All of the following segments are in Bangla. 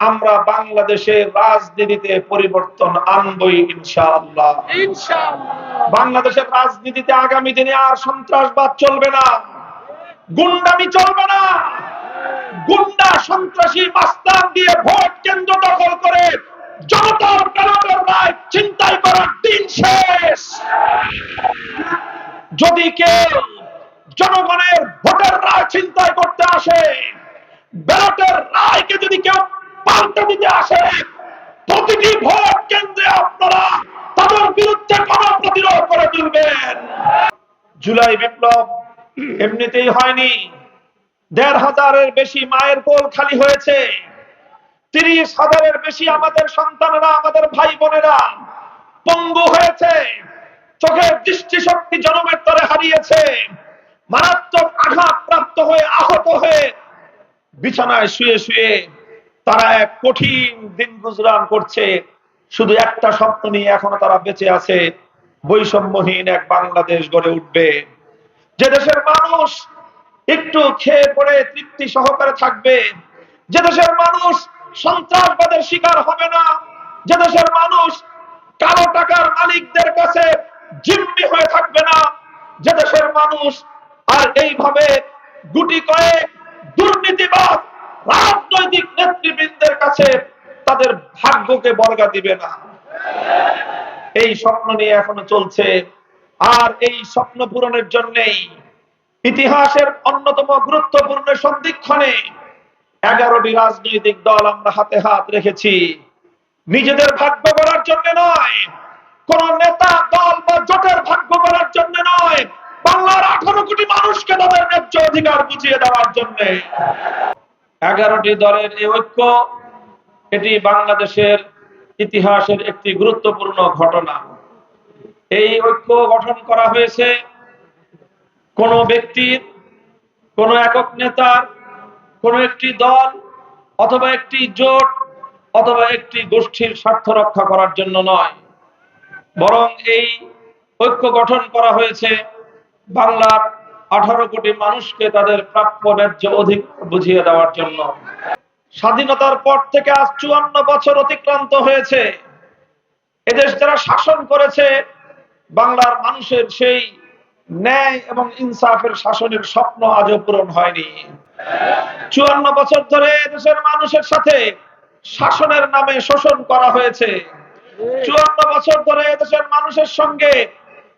আমরা বাংলাদেশের রাজনীতিতে পরিবর্তন আনবই ইনশাআল্লাহ। বাংলাদেশের রাজনীতিতে আগামী দিনে আর সন্ত্রাসবাদ চলবে না। গুন্ডামি চলবে না। গুন্ডা সন্ত্রাসী মাস্তান দিয়ে ভোট কেন্দ্র দখল করে জনতার ব্যালটের রায় চিন্তাই করার দিন শেষ। যদি কেউ জনগণের ভোটের রায় চিন্তায় করতে আসে ব্যালটের রায়কে যদি কেউ পাল্টে দিতে আসে। প্রতিটি ভোট কেন্দ্রে আপনারা তাদের বিরুদ্ধে কোন প্রতিরোধ করে তুলবেন। জুলাই বিপ্লব এমনিতেই হয়নি। দেড় হাজারের বেশি মায়ের কোল খালি হয়েছে। তিরিশ হাজারের বেশি আমাদের সন্তানেরা, আমাদের ভাই বোনেরা পঙ্গু হয়েছে। চোখের দৃষ্টিশক্তি জনমের তরে হারিয়েছে। মারাত্মক আঘাত প্রাপ্ত হয়ে আহত হয়ে বিছানায় শুয়ে শুয়ে তারা এক কঠিন দিন গুজরান করছে। শুধু একটা স্বপ্ন নিয়ে এখনও তারা বেঁচে আছে। বৈষম্যহীন এক বাংলাদেশ গড়ে উঠবে। যে দেশের মানুষ একটু খেয়ে পড়ে তৃপ্তি সহকারে থাকবে। যে দেশের মানুষ সন্ত্রাসবাদের শিকার হবে না। যে দেশের মানুষ কালো টাকার মালিকদের কাছে জিম্মি হয়ে থাকবে না। যে দেশের মানুষ আর এইভাবে গুটি কয়েক দুর্নীতিবাদ রাজনৈতিক কাছে তাদের ভাগ্যকে বর্গা দিবে না। এই স্বপ্ন নিয়ে এখনও চলছে। আর এই স্বপ্ন পূরণের জন্যেই ইতিহাসের অন্যতম গুরুত্বপূর্ণ সন্ধিক্ষণে এগারোটি রাজনৈতিক দল আমরা হাতে হাত রেখেছি। নিজেদের ভাগ্য করার জন্য নয়, কোন নেতা, দল বা জোটের ভাগ্য করার জন্য নয়, বাংলার আঠারো কোটি মানুষকে তাদের ন্যায্য অধিকার বুঝিয়ে দেওয়ার জন্য। এগারোটি দলের এই ঐক্য এটি বাংলাদেশের ইতিহাসের একটি গুরুত্বপূর্ণ ঘটনা। এই ঐক্য গঠন করা হয়েছে কোন ব্যক্তির, কোন একক নেতার, কোন একটি দল অথবা একটি জোট অথবা একটি গোষ্ঠীর স্বার্থ রক্ষা করার জন্য নয়। বরং এই ঐক্য গঠন করা হয়েছে বাংলার আঠারো কোটি মানুষকে তাদের প্রাপ্য ন্যায্য অধিক বুঝিয়ে দেওয়ার জন্য। স্বাধীনতার পর থেকে আজ চুয়ান্ন বছর অতিক্রান্ত হয়েছে। এদেশ যারা শাসন করেছে, বাংলার মানুষের সেই ন্যায় এবং ইনসাফের শাসনের স্বপ্ন আজও পূরণ হয়নি। চুয়ান্ন বছর ধরে দেশের মানুষের সাথে শাসনের নামে শোষণ করা হয়েছে। চুয়ান্ন বছর ধরে দেশের মানুষের সঙ্গে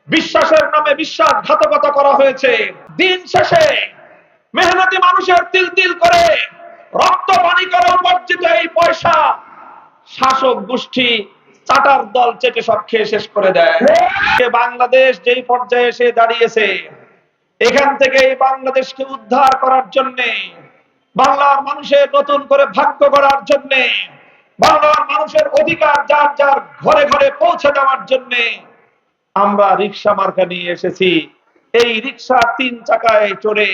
বিশ্বাসের নামে বিশ্বাসঘাতকতা করা হয়েছে। দিন শেষে মেহনতি মানুষের তিল তিল করে পানি করে উপার্জিত এই পয়সা শাসক গোষ্ঠী চাটার দল চেটে সব খেয়ে শেষ করে দেয়। বাংলাদেশ যেই পর্যায়ে এসে দাঁড়িয়েছে, এখান থেকে এই বাংলাদেশকে উদ্ধার করার জন্যে, বাংলার মানুষের নতুন করে ভাগ্য করার জন্যে, বাংলার মানুষের অধিকার যার যার ঘরে ঘরে পৌঁছে দেওয়ার জন্যে আমরা রিক্সা মার্কা নিয়ে এসেছি। এই রিক্সা তিন চাকায় চড়ে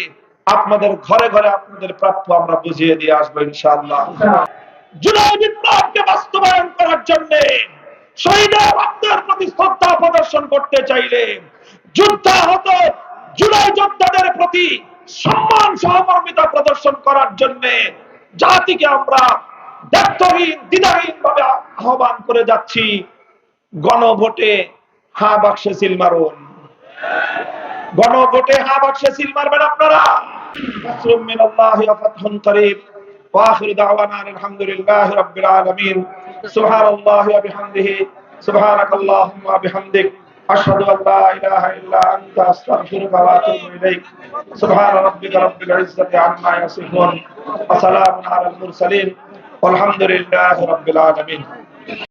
আপনাদের ঘরে ঘরে আপনাদের প্রাপ্য আমরা বুঝিয়ে দিয়ে আসব ইনশাআল্লাহ। জুলাই বিপ্লবকে বাস্তবায়ন করার জন্য শহীদের রক্তের প্রতি শ্রদ্ধা প্রদর্শন করতে চাইলে যুদ্ধাহত জুলাই যোদ্ধাদের প্রতি সম্মান সহমর্মিতা প্রদর্শন করার জন্য জাতিকে আমরা ব্যর্থহীন দ্বিধাহীন ভাবে আহ্বান করে যাচ্ছি। গণভোটে হা বাক্সে সিল মারুন। গণভোটে হা বাক্সে সিল মারবেন আপনারা? نصر من الله وفتح قريب وآخر دعوانا الحمد لله رب العالمين. سبحان الله وبحمده. سبحانك اللهم وبحمدك. أشهد أن لا إله إلا أنت أستغفرك وأتوب إليك. سبحان ربك رب العزة عما يصفون. وسلام على المرسلين. والحمد لله رب العالمين.